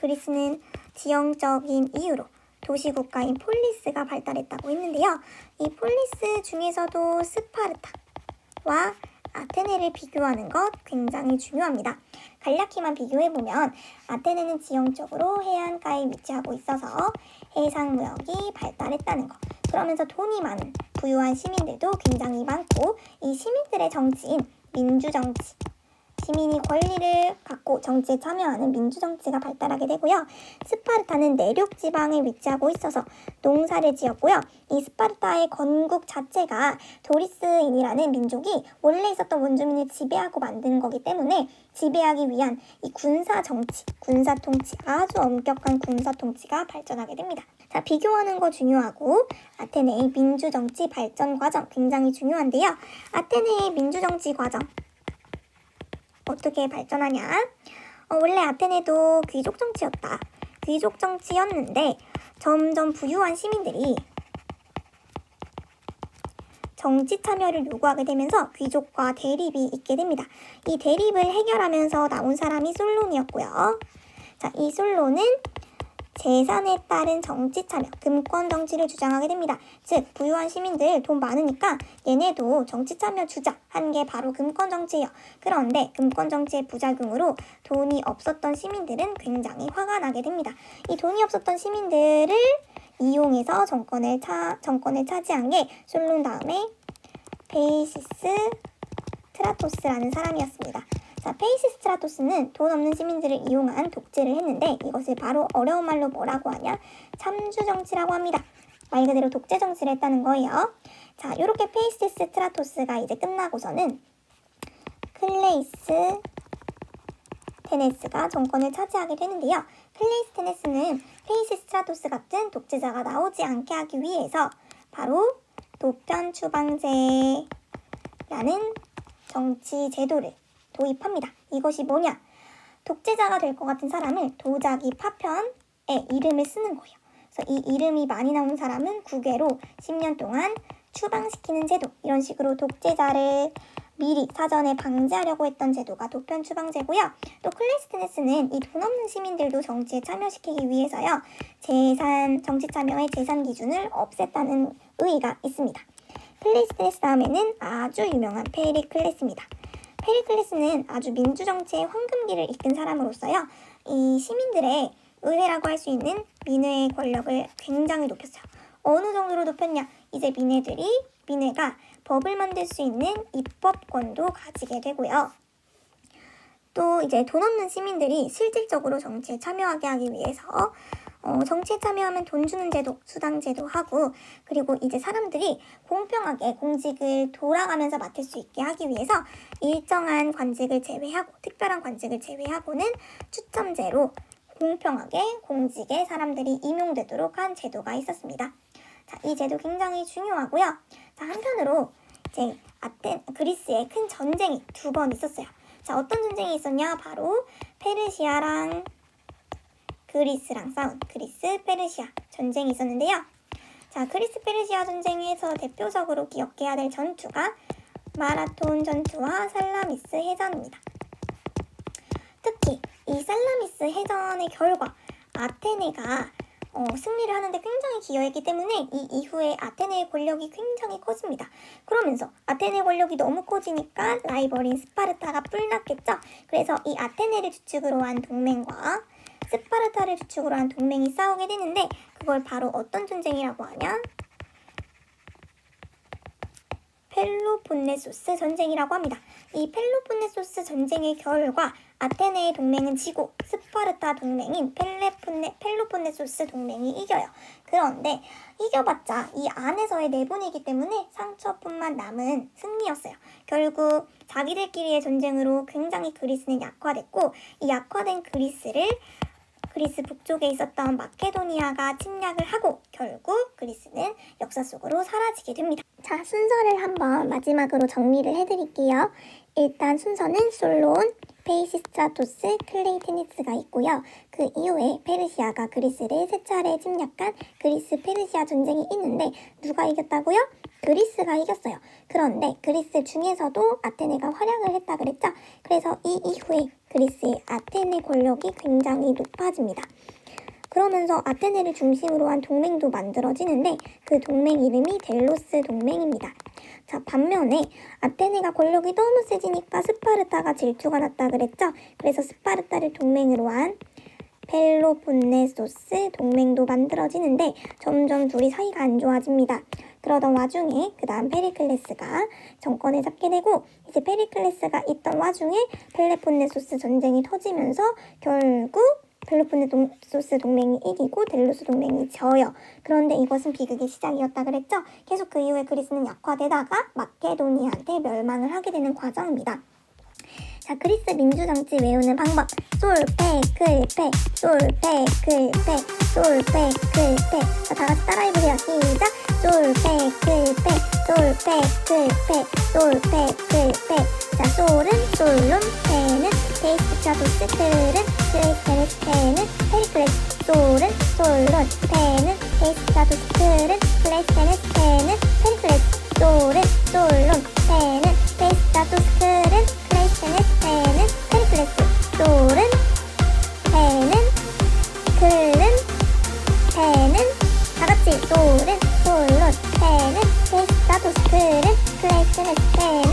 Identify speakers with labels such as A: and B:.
A: 그리스는 지형적인 이유로 도시국가인 폴리스가 발달했다고 했는데요. 이 폴리스 중에서도 스파르타와 아테네를 비교하는 것 굉장히 중요합니다. 간략히만 비교해보면 아테네는 지형적으로 해안가에 위치하고 있어서 해상무역이 발달했다는 것. 그러면서 돈이 많은 부유한 시민들도 굉장히 많고 이 시민들의 정치인 민주정치 시민이 권리를 갖고 정치에 참여하는 민주정치가 발달하게 되고요. 스파르타는 내륙 지방에 위치하고 있어서 농사를 지었고요. 이 스파르타의 건국 자체가 도리스인이라는 민족이 원래 있었던 원주민을 지배하고 만든 거기 때문에 지배하기 위한 이 군사 정치, 군사 통치, 아주 엄격한 군사 통치가 발전하게 됩니다. 자, 비교하는 거 중요하고 아테네의 민주정치 발전 과정 굉장히 중요한데요. 아테네의 민주정치 과정 어떻게 발전하냐? 어, 원래 아테네도 귀족 정치였다. 귀족 정치였는데 점점 부유한 시민들이 정치 참여를 요구하게 되면서 귀족과 대립이 있게 됩니다. 이 대립을 해결하면서 나온 사람이 솔론이었고요. 자, 이 솔론은 재산에 따른 정치 참여, 금권 정치를 주장하게 됩니다. 즉, 부유한 시민들 돈 많으니까 얘네도 정치 참여 주자 한 게 바로 금권 정치예요. 그런데 금권 정치의 부작용으로 돈이 없었던 시민들은 굉장히 화가 나게 됩니다. 이 돈이 없었던 시민들을 이용해서 정권을 차, 정권을 차지한 게 솔론 다음에 페이시스 트라토스라는 사람이었습니다. 자, 페이시스 트라토스는 돈 없는 시민들을 이용한 독재를 했는데 이것을 바로 어려운 말로 뭐라고 하냐? 참주 정치라고 합니다. 말 그대로 독재 정치를 했다는 거예요. 자, 이렇게 페이시스 트라토스가 이제 끝나고서는 클레이스 테네스가 정권을 차지하게 되는데요. 클레이스 테네스는 페이시스 트라토스 같은 독재자가 나오지 않게 하기 위해서 바로 도편 추방제라는 정치 제도를 도입합니다. 이것이 뭐냐? 독재자가 될 것 같은 사람을 도자기 파편에 이름을 쓰는 거예요. 그래서 이 이름이 많이 나오는 사람은 국외로 10년 동안 추방시키는 제도 이런 식으로 독재자를 미리 사전에 방지하려고 했던 제도가 도편 추방제고요. 또 클레스테네스는 이 돈 없는 시민들도 정치에 참여시키기 위해서요. 재산 정치 참여의 재산 기준을 없앴다는 의의가 있습니다. 클레스테네스 다음에는 아주 유명한 페리클레스입니다. 페리클레스는 아주 민주정치의 황금기를 이끈 사람으로서요. 이 시민들의 의회라고 할 수 있는 민회의 권력을 굉장히 높였어요. 어느 정도로 높였냐? 이제 민회들이 민회가 법을 만들 수 있는 입법권도 가지게 되고요. 또 이제 돈 없는 시민들이 실질적으로 정치에 참여하게 하기 위해서 어, 정치에 참여하면 돈 주는 제도, 수당 제도 하고 그리고 이제 사람들이 공평하게 공직을 돌아가면서 맡을 수 있게 하기 위해서 일정한 관직을 제외하고 특별한 관직을 제외하고는 추첨제로 공평하게 공직에 사람들이 임용되도록 한 제도가 있었습니다. 자, 이 제도 굉장히 중요하고요. 자, 한편으로 이제 아테 그리스에 큰 전쟁이 두 번 있었어요. 자, 어떤 전쟁이 있었냐? 바로 페르시아랑 그리스랑 싸운 그리스 페르시아 전쟁이 있었는데요. 자, 그리스 페르시아 전쟁에서 대표적으로 기억해야 될 전투가 마라톤 전투와 살라미스 해전입니다. 특히 이 살라미스 해전의 결과 아테네가 어, 승리를 하는데 굉장히 기여했기 때문에 이 이후에 아테네의 권력이 굉장히 커집니다. 그러면서 아테네 권력이 너무 커지니까 라이벌인 스파르타가 뿔났겠죠. 그래서 이 아테네를 주축으로 한 동맹과 스파르타를 주축으로 한 동맹이 싸우게 되는데 그걸 바로 어떤 전쟁이라고 하냐? 펠로폰네소스 전쟁이라고 합니다. 이 펠로폰네소스 전쟁의 결과 아테네의 동맹은 지고 스파르타 동맹인 펠레폰네, 펠로폰네소스 동맹이 이겨요. 그런데 이겨봤자 이 안에서의 내분이기 때문에 상처뿐만 남은 승리였어요. 결국 자기들끼리의 전쟁으로 굉장히 그리스는 약화됐고 이 약화된 그리스를 그리스 북쪽에 있었던 마케도니아가 침략을 하고 결국 그리스는 역사 속으로 사라지게 됩니다. 자, 순서를 한번 마지막으로 정리를 해드릴게요. 일단 순서는 솔론, 페이시스트라토스, 클레이테니스가 있고요. 그 이후에 페르시아가 그리스를 세 차례 침략한 그리스 페르시아 전쟁이 있는데 누가 이겼다고요? 그리스가 이겼어요. 그런데 그리스 중에서도 아테네가 활약을 했다 그랬죠? 그래서 이 이후에 그리스의 아테네 권력이 굉장히 높아집니다. 그러면서 아테네를 중심으로 한 동맹도 만들어지는데 그 동맹 이름이 델로스 동맹입니다. 자, 반면에 아테네가 권력이 너무 세지니까 스파르타가 질투가 났다 그랬죠? 그래서 스파르타를 동맹으로 한 펠로폰네소스 동맹도 만들어지는데 점점 둘이 사이가 안 좋아집니다. 그러던 와중에 그 다음 페리클레스가 정권을 잡게 되고 이제 페리클레스가 있던 와중에 펠레폰네소스 전쟁이 터지면서 결국 펠로폰네소스 동맹이 이기고 델로스 동맹이 져요. 그런데 이것은 비극의 시작이었다 그랬죠? 계속 그 이후에 그리스는 약화되다가 마케도니아한테 멸망을 하게 되는 과정입니다. 자, 그리스 민주정치 외우는 방법. 솔, 페, 클, 페, 솔, 페, 클, 페, 솔, 페, 클, 페. 자, 다 같이 따라해보세요. 시작. 솔, 페, 클, 페, 솔, 페, 클, 페, 솔, 페, 클, 페. 자, 솔은 솔론, 페는 페이스 차 도스, 클은 클레스테네스, 페는 페리클레스. 솔은 솔론, 페는 페이스 차 도스, 클은 클레스테네스, 페는 페리클레스. 솔은 솔론, 페는 페이스 차 도스, 클은 클레이스테네스, 페는 페리클레스. 솔은 페는 클은 페는 다 같이 솔은 페는 페리클레스